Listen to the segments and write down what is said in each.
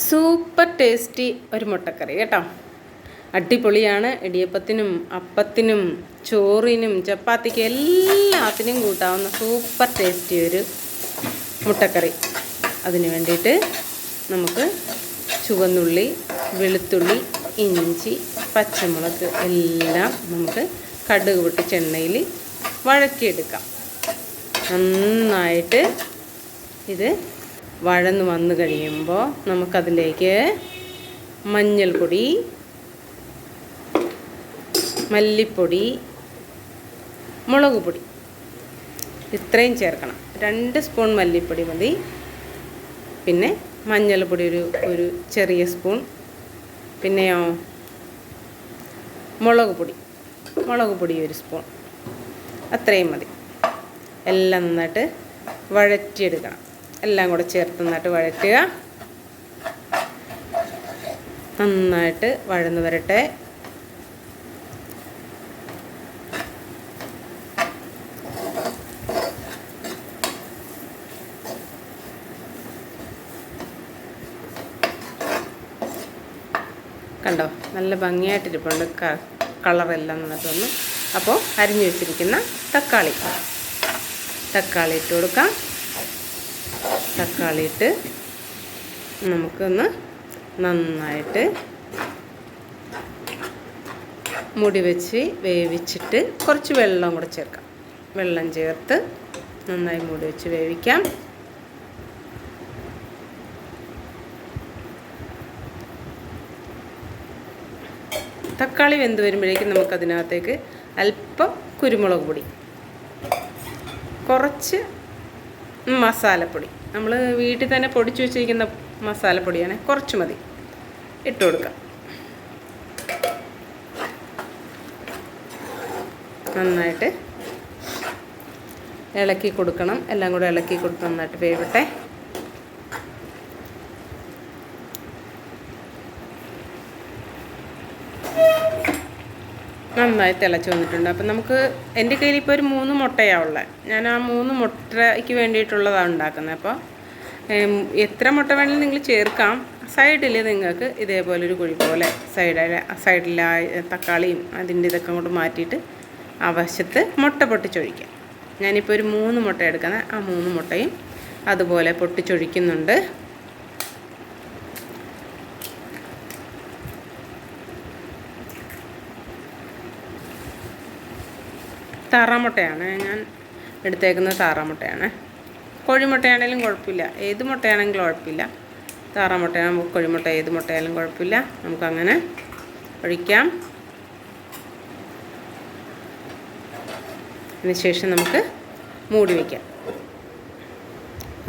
Super tasty ഒരു മുട്ടക്കറി കേട്ടോ. അടിപൊളിയാണ്. ഇടിയപ്പത്തിനും അപ്പത്തിനും ചോറിനും ചപ്പാത്തിക്കും എല്ലാത്തിനും കൂട്ടാവുന്ന സൂപ്പർ ടേസ്റ്റി ഒരു മുട്ടക്കറി. അതിന് വേണ്ടിയിട്ട് നമുക്ക് ചുവന്നുള്ളി വെളുത്തുള്ളി ഇഞ്ചി പച്ചമുളക് എല്ലാം നമുക്ക് കടുക് പൊട്ടിച്ച് എണ്ണയിൽ വഴക്കിയെടുക്കാം നന്നായിട്ട് ഇത് വഴന്ന് വന്നു കഴിയുമ്പോൾ നമുക്കതിലേക്ക് മഞ്ഞൾപ്പൊടി മല്ലിപ്പൊടി മുളക് പൊടി ഇത്രയും ചേർക്കണം. രണ്ട് സ്പൂൺ മല്ലിപ്പൊടി മതി. പിന്നെ മഞ്ഞൾപ്പൊടി ഒരു ഒരു ചെറിയ സ്പൂൺ. പിന്നെയോ മുളക് പൊടി മുളക് പൊടി ഒരു സ്പൂൺ. അത്രയും മതി. എല്ലാം നന്നായിട്ട് വഴറ്റിയെടുക്കണം. എല്ലാം കൂടെ ചേർത്ത് നന്നായിട്ട് വഴറ്റുക. നന്നായിട്ട് വഴന്ന് വരട്ടെ. കണ്ടോ? നല്ല ഭംഗിയായിട്ടിരിപ്പുണ്ട് കളറെല്ലാം നന്നായിട്ട് വന്നു. അപ്പോൾ അരിഞ്ഞു വെച്ചിരിക്കുന്ന തക്കാളി. തക്കാളി ഇട്ട് കൊടുക്കാം. തക്കാളി ഇട്ട് നമുക്കൊന്ന് നന്നായിട്ട് മുടി വെച്ച് വേവിച്ചിട്ട് കുറച്ച് വെള്ളം കൂടെ ചേർക്കാം. വെള്ളം ചേർത്ത് നന്നായി മൂടി വെച്ച് വേവിക്കാം. തക്കാളി വെന്ത് വരുമ്പോഴേക്കും നമുക്കതിനകത്തേക്ക് അല്പം കുരുമുളക് പൊടി. കുറച്ച് മസാലപ്പൊടി. നമ്മൾ വീട്ടിൽ തന്നെ പൊടിച്ചു വെച്ചിരിക്കുന്ന മസാലപ്പൊടിയാണ്. കുറച്ച് മതി. ഇട്ട് കൊടുക്കാം. നന്നായിട്ട് ഇളക്കി കൊടുക്കണം. എല്ലാം കൂടെ ഇളക്കി കൊടുത്ത് നന്നായിട്ട് വേവട്ടെ. നന്നായി തിളച്ച് വന്നിട്ടുണ്ട്. അപ്പം നമുക്ക് എന്റെ കയ്യിൽ ഇപ്പോൾ ഒരു മൂന്ന് മുട്ടയാണ് ഉള്ളത് ഞാൻ ആ മൂന്ന് മുട്ടയ്ക്ക് വേണ്ടിയിട്ടുള്ളതാണ് ഉണ്ടാക്കുന്നത്. അപ്പോൾ എത്ര മുട്ട വേണമെങ്കിലും നിങ്ങൾ ചേർക്കാം. സൈഡിൽ നിങ്ങൾക്ക് ഇതേപോലെ ഒരു കുഴി പോലെ സൈഡിൽ സൈഡിലെ തക്കാളിയും അതിന്റെ ഇതൊക്കെ അങ്ങോട്ട് മാറ്റിയിട്ട് ആ വശത്ത് മുട്ട പൊട്ടിച്ചൊഴിക്കാം. ഞാനിപ്പോൾ ഒരു മൂന്ന് മുട്ട എടുക്കുന്നത്. ആ മൂന്ന് മുട്ടയും അതുപോലെ പൊട്ടിച്ചൊഴിക്കുന്നുണ്ട്. താറാമുട്ടയാണ്. ഞാൻ എടുത്തേക്കുന്നത് താറാമുട്ടയാണ്. കോഴിമുട്ടയാണെങ്കിലും കുഴപ്പമില്ല. ഏത് മുട്ടയാണെങ്കിലും കുഴപ്പമില്ല. താറാമുട്ടയാണ് കോഴിമുട്ട ഏത് മുട്ടയായാലും കുഴപ്പമില്ല. നമുക്കങ്ങനെ ഒഴിക്കാം. അതിനുശേഷം നമുക്ക് മൂടി വയ്ക്കാം.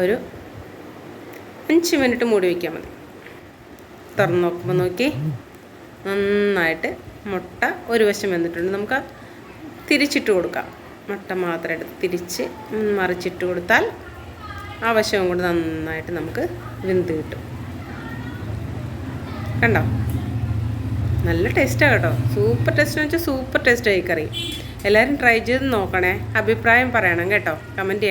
ഒരു അഞ്ച് മിനിറ്റ് മൂടി വയ്ക്കാൻ മതി. തുറന്ന് നോക്കുമ്പോൾ നോക്കി. നന്നായിട്ട് മുട്ട ഒരു വശം വന്നിട്ടുണ്ട്. നമുക്ക് തിരിച്ചിട്ട് കൊടുക്കാം. മുട്ട മാത്രം എടുത്ത് തിരിച്ച് മറിച്ചിട്ട് കൊടുത്താൽ ആ വശവും കൊണ്ട് നന്നായിട്ട് നമുക്ക് വെന്ത് കിട്ടും. കണ്ടോ? നല്ല ടേസ്റ്റാണ് കേട്ടോ. സൂപ്പർ ടേസ്റ്റ് എന്ന് വെച്ചാൽ സൂപ്പർ ടേസ്റ്റ് ആയി കറി. എല്ലാവരും ട്രൈ ചെയ്ത് നോക്കണേ. അഭിപ്രായം പറയണം കേട്ടോ. കമന്റ്